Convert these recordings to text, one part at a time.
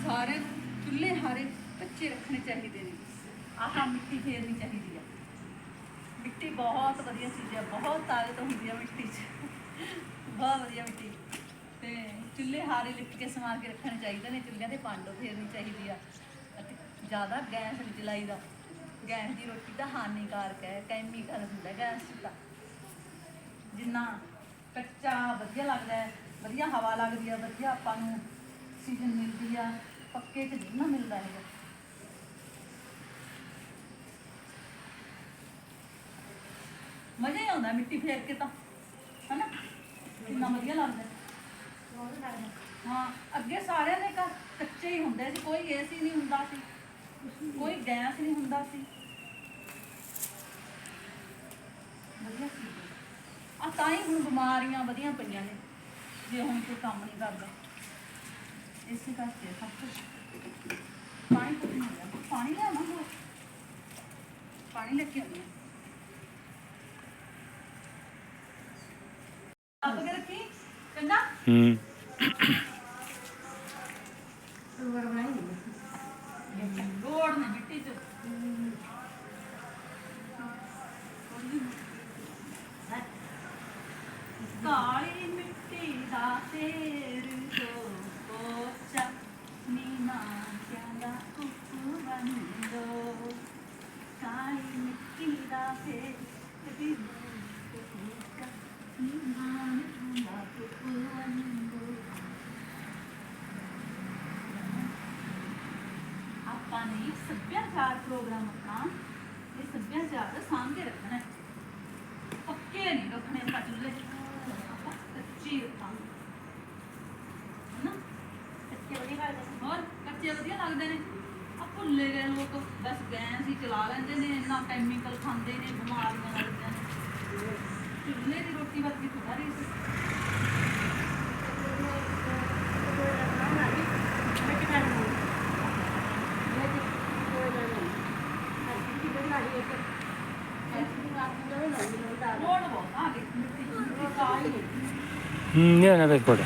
ਸਾਰੇ ਨੂੰ ਚੁੱਲ੍ਹੇ ਹਾਰੇ ਕੱਚੇ ਰੱਖਣੇ ਚਾਹੀਦੇ ਨੇ। ਆਹ ਮਿੱਟੀ ਫੇਰਨੀ ਚਾਹੀਦੀ ਆ। ਮਿੱਟੀ ਬਹੁਤ ਵਧੀਆ ਚੀਜ਼ ਆ, ਬਹੁਤ ਤਾਕਤ ਹੁੰਦੀ ਆ ਮਿੱਟੀ 'ਚ। ਬਹੁਤ ਵਧੀਆ ਮਿੱਟੀ। ਤੇ ਚੁੱਲ੍ਹੇ ਹਾਰੇ ਲਿਪ ਕੇ ਸਮਾਰ ਕੇ ਰੱਖਣੇ ਚਾਹੀਦੇ ਨੇ, ਚੁੱਲ੍ਹਿਆਂ ਤੇ ਪਾਂਡੋ ਫੇਰਨੀ ਚਾਹੀਦੀ ਆ। ਅਤੇ ਜ਼ਿਆਦਾ ਗੈਸ ਨਹੀਂ ਚਲਾਈਦਾ ਗੈਸ ਦੀ ਰੋਟੀ ਤਾਂ ਹਾਨੀਕਾਰਕ ਹੈ ਕੈਮੀਕਲ ਹੁੰਦਾ ਗੈਸ ਦਾ। ਜਿੰਨਾ ਕੱਚਾ ਵਧੀਆ ਲੱਗਦਾ ਹੈ, ਵਧੀਆ ਹਵਾ ਲੱਗਦੀ ਆ, ਵਧੀਆ ਆਪਾਂ ਨੂੰ ਆਕਸੀਜਨ ਮਿਲਦੀ ਆ। ਪੱਕੇ ਤੇ ਜਿੰਨਾ ਮਿਲਦਾ ਹੈਗਾ ਮਜ਼ਾ ਹੀ ਆਉਂਦਾ ਮਿੱਟੀ ਫੇਰ ਕੇ ਤਾਂ ਹਨਾ? ਕਿੰਨਾ ਵਧੀਆ ਲੱਗਦਾ। ਹਾਂ ਅੱਗੇ ਸਾਰਿਆਂ ਦੇ ਘਰ ਕੱਚੇ ਹੀ ਹੁੰਦੇ ਸੀ ਕੋਈ ਏਸੀ ਨਹੀਂ ਹੁੰਦਾ ਸੀ ਕੋਈ ਗੈਸ ਨਹੀਂ ਹੁੰਦਾ ਸੀ। ਵਧੀਆ ਸੀ। ਆ ਤਾਂ ਹੀ ਹੁਣ ਬਿਮਾਰੀਆਂ ਵਧੀਆਂ ਪਈਆਂ ਨੇ ਜੇ ਹੁਣ ਕੋਈ ਕੰਮ ਨਹੀਂ ਕਰਦਾ। ਇਸੇ ਕਰਕੇ ਸਭ ਕੁਝ ਪਾਣੀ ਕੁਝ ਨਹੀਂ ਹੁੰਦਾ ਪਾਣੀ ਲਿਆਵਾਂ ਹੋਰ? ਪਾਣੀ ਲੈ ਕੇ ਆਉਂਦੀ ਆਪ ਕੇ ਰੱਖੀ ਚੰਗਾ? ਹੂੰ ਗੋੜ ਨੇ ਮਿੱਟੀ ਚ ਕਾਲੀ ਮਿੱਟੀ ਦਾ ਤੇਰ ਤੋਂ ਪੋਚਾ ਨੀਨਾ ਕਹਿੰਦਾ ਕੁੱਕੂ ਬੰਦੋ ਕਾਲੀ ਮਿੱਟੀ ਦਾ ਤੇਰ ਕਦੀ ਪੋਚਾ ਨੀਨਾ ਕਹਿੰਦਾ ਕੁੱਕੂ ਬੰਦੋ ਆਪਾਂ ਨੇ ਸੱਭਿਆਚਾਰ ਪ੍ਰੋਗਰਾਮ ਆਪਣਾ ਇਹ ਸੱਭਿਆਚਾਰ ਸਾਂਭ ਕੇ ਰੱਖਣਾ ਹੈ। ਪੱਕੇ ਨਹੀਂ ਰੱਖਣੇ ਆਪਾਂ ਚੁੱਲ੍ਹੇ ਆਪਾਂ ਕੱਚੇ ਰੱਖਾਂਗੇ। ਹਨਾ? ਕੱਚੇ ਵਧੀਆ ਲੱਗਦੇ ਹੋਰ ਕੱਚੇ ਵਧੀਆ ਲੱਗਦੇ ਨੇ? ਆ ਭੁੱਲੇ ਗਏ ਲੋਕ ਬਸ ਗੈਸ ਹੀ ਚਲਾ ਲੈਂਦੇ ਨੇ ਇੰਨਾ ਕੈਮੀਕਲ ਖਾਂਦੇ ਨੇ ਬਿਮਾਰੀਆਂ ਲੱਗਦੀਆਂ ਨੇ। ਚੁੱਲ੍ਹੇ ਦੀ ਰੋਟੀ ਵਰਗੀ ਥੋੜਾ ਰਹੀ ਕੋਣ ਬਹੁਤ ਆ ਗਈ ਮਿੱਟੀ ਮਿੱਟੀ ਕਾਲੀ ਹੈ ਹੂੰ ਇਹ ਨਾ ਵੇਖੋੜਾ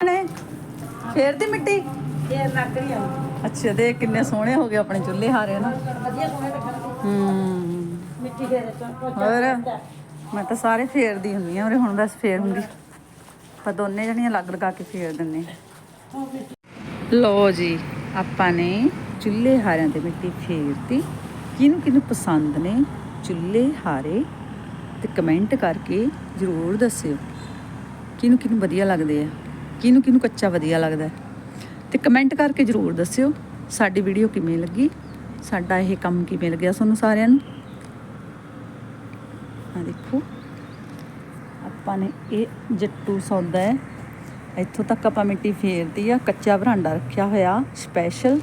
ਨੇ ਫੇਰ ਦੀ ਮਿੱਟੀ? ਫੇਰ ਲੱਗ ਰਹੀ ਆ। ਅੱਛਾ ਦੇਖ ਕਿੰਨੇ ਸੋਹਣੇ ਹੋ ਗਏ ਆਪਣੇ ਚੁੱਲ੍ਹੇ ਹਾਰੇ ਨਾ। ਵਧੀਆ ਸੋਹਣੇ ਲੱਗਣ ਹੂੰ। ਮਿੱਟੀ ਫੇਰ ਹੋਰ? ਮੈਂ ਤਾਂ ਸਾਰੇ ਫੇਰਦੀ ਹੁੰਦੀ ਆ ਉਰੇ ਹੁਣ ਬਸ ਫੇਰ ਹੁੰਦੀ। ਆਪਾਂ ਦੋਨੇ ਜਣੀਆਂ ਲੱਗ ਲਗਾ ਕੇ ਫੇਰ ਦਿੰਨੇ ਲੋ ਜੀ ਆਪਾਂ ਨੇ ਚੁੱਲ੍ਹੇ ਹਾਰਿਆਂ ਤੇ ਮਿੱਟੀ ਫੇਰਤੀ ਕਿਹਨੂੰ ਕਿਹਨੂੰ ਪਸੰਦ ਨੇ ਚੁੱਲ੍ਹੇ ਹਾਰੇ ਤੇ ਕਮੈਂਟ ਕਰਕੇ ਜ਼ਰੂਰ ਦੱਸਿਓ। ਕਿਹਨੂੰ ਕਿਹਨੂੰ ਵਧੀਆ ਲੱਗਦੇ ਆ? ਕਿਹਨੂੰ ਕਿਹਨੂੰ ਕੱਚਾ ਵਧੀਆ ਲੱਗਦਾ ਹੈ। ਤੇ ਕਮੈਂਟ ਕਰਕੇ ਜ਼ਰੂਰ ਦੱਸਿਓ, ਸਾਡੀ ਵੀਡੀਓ ਕਿਵੇਂ ਲੱਗੀ, ਸਾਡਾ ਇਹ ਕੰਮ ਕਿਵੇਂ ਲੱਗਿਆ ਤੁਹਾਨੂੰ ਸਾਰਿਆਂ ਨੂੰ। ਆ ਦੇਖੋ, ਆਪਾਂ ਨੇ ਇਹ ਜੱਟੂ ਸੌਦਾ ਹੈ। ਇੱਥੋਂ ਤੱਕ ਆਪਾਂ ਮਿੱਟੀ ਫੇਰਦੀ ਆ, ਕੱਚਾ ਬਰਾਂਡਾ ਰੱਖਿਆ ਹੋਇਆ ਸਪੈਸ਼ਲ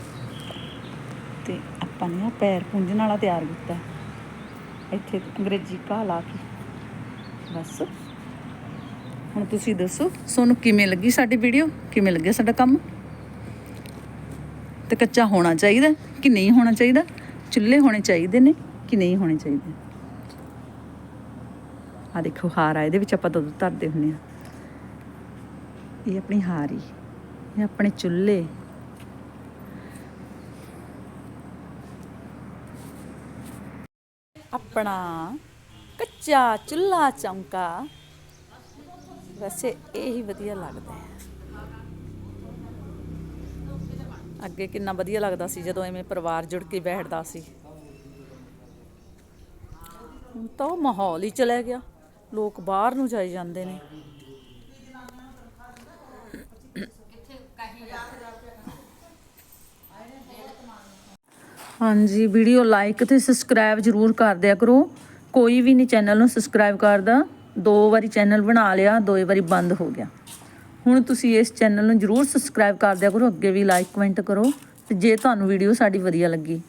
ਤੇ ਆਪਾਂ ਨੇ ਆ ਪੈਰ ਪੁੰਝਣ ਵਾਲਾ ਤਿਆਰ ਕੀਤਾ। ਇੱਥੇ ਅੰਗਰੇਜ਼ੀ ਘਾਹ ਲਾ ਕੇ। ਬਸ। ਹੁਣ ਤੁਸੀਂ ਦੱਸੋ ਤੁਹਾਨੂੰ ਕਿਵੇਂ ਲੱਗੀ ਸਾਡੀ ਵੀਡੀਓ ਕਿਵੇਂ ਲੱਗਿਆ ਸਾਡਾ ਕੰਮ? ਤੇ ਕੱਚਾ ਹੋਣਾ ਚਾਹੀਦਾ ਕਿ ਨਹੀਂ ਹੋਣਾ ਚਾਹੀਦਾ? ਚੁੱਲ੍ਹੇ ਹੋਣੇ ਚਾਹੀਦੇ ਨੇ ਕਿ ਨਹੀਂ ਹੋਣੇ ਚਾਹੀਦੇ? ਆ ਦੇਖੋ, ਹਾਰ ਆ, ਇਹਦੇ ਵਿੱਚ ਆਪਾਂ ਦੁੱਧ ਧਰਦੇ ਹੁੰਦੇ ਆ ਇਹ ਆਪਣੀ ਹਾਰ ਹੀ, ਇਹ ਆਪਣੇ ਚੁੱਲ੍ਹੇ। ਆਪਣਾ ਕੱਚਾ ਚੁੱਲ੍ਹਾ ਚੌਂਕਾ। ਵੈਸੇ ਇਹ ਹੀ ਵਧੀਆ ਲੱਗਦਾ ਹੈ। ਅੱਗੇ ਕਿੰਨਾ ਵਧੀਆ ਲੱਗਦਾ ਸੀ ਜਦੋਂ ਐਵੇਂ ਪਰਿਵਾਰ ਜੁੜ ਕੇ ਬੈਠਦਾ ਸੀ। ਹੁਣ ਤਾਂ ਉਹ ਮਾਹੌਲ ਹੀ ਚਲੇ ਗਿਆ। ਲੋਕ ਬਾਹਰ ਨੂੰ ਜਾਈ ਜਾਂਦੇ ਨੇ। ਹਾਂਜੀ, ਵੀਡੀਓ ਲਾਈਕ ਤੇ ਸਬਸਕ੍ਰਾਈਬ ਜਰੂਰ ਕਰ ਦਿਆ ਕਰੋ। ਕੋਈ ਵੀ ਨਹੀਂ ਚੈਨਲ ਨੂੰ ਸਬਸਕ੍ਰਾਈਬ ਕਰਦਾ। ਦੋ ਵਾਰੀ ਚੈਨਲ ਬਣਾ ਲਿਆ, ਦੋ ਵਾਰੀ ਬੰਦ ਹੋ ਗਿਆ। ਹੁਣ ਤੁਸੀਂ ਇਸ ਚੈਨਲ ਨੂੰ ਜਰੂਰ ਸਬਸਕ੍ਰਾਈਬ ਕਰ ਦਿਆ ਕਰੋ, ਅੱਗੇ ਵੀ ਲਾਈਕ ਕਮੈਂਟ ਕਰੋ, ਤੇ ਜੇ ਤੁਹਾਨੂੰ ਵੀਡੀਓ ਸਾਡੀ ਵਧੀਆ ਲੱਗੀ